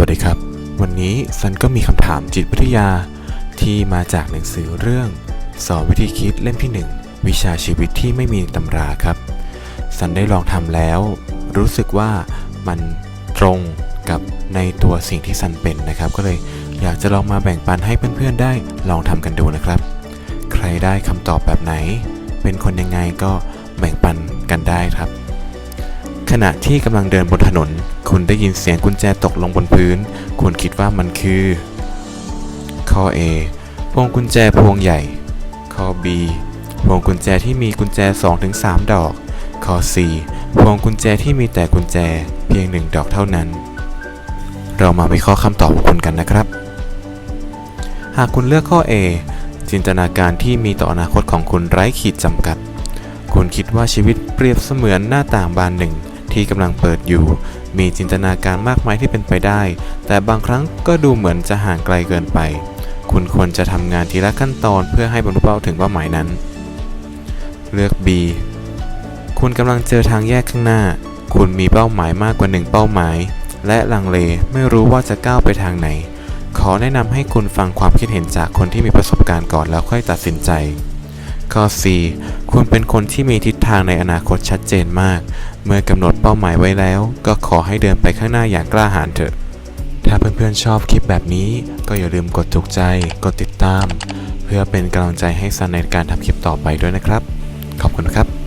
วัสดีครับ วันนี้ซันก็มีคำถามจิตวิทยา ที่มาจากหนังสือเรื่อง สอนวิธีคิดเล่มที่ 1 วิชาชีวิตที่ไม่มีตำราครับ ซันได้ลองทำแล้ว รู้สึกว่ามันตรงกับในตัวสิ่งที่ซันเป็นนะครับ ก็เลยอยากจะลองมาแบ่งปันให้เพื่อนๆได้ลองทำกันดูนะครับ ใครได้คำตอบแบบไหน เป็นคนยังไงก็แบ่งปันกันได้ครับ ขณะที่กำลังเดินบนถนน คุณได้ยินเสียงกุญแจตกลงบนพื้น คุณคิดว่ามันคือ ข้อ A พวงกุญแจพวงใหญ่ ข้อ B พวงกุญแจที่มีกุญแจ 2-3 ดอก ข้อ C พวงกุญแจที่มีแต่กุญแจเพียงหนึ่งดอกเท่านั้น เรามาวิเคราะห์คำตอบของคุณกันนะครับ หากคุณเลือกข้อ A จินตนาการที่มีต่ออนาคตของคุณไร้ขีดจำกัด คุณคิดว่าชีวิตเปรียบเสมือนหน้าต่างบานหนึ่ง ที่กำลังเปิดอยู่ มีจินตนาการมากมายที่เป็นไปได้ แต่บางครั้งก็ดูเหมือนจะห่างไกลเกินไป คุณควรจะทำงานทีละขั้นตอนเพื่อให้บรรลุเป้าถึงเป้าหมายนั้น เลือก B คุณกำลังเจอทางแยกข้างหน้า คุณมีเป้าหมายมากกว่าหนึ่งเป้าหมาย และลังเลไม่รู้ว่าจะก้าวไปทางไหน ขอแนะนำให้คุณฟังความคิดเห็นจากคนที่มีประสบการณ์ก่อนแล้วค่อยตัดสินใจข้อ4คุณเป็นคนที่มีทิศ ทางในอนาคตชัดเจนมาก เมื่อกำหนดเป้าหมายไว้แล้ว ก็ขอให้เดินไปข้างหน้าอย่างกล้าหาญเถอะ ถ้าเพื่อนๆชอบคลิปแบบนี้ ก็อย่าลืมกดถูกใจ กดติดตาม เพื่อเป็นกำลังใจให้ซันในการทำคลิปต่อไปด้วยนะครับ ขอบคุณครับ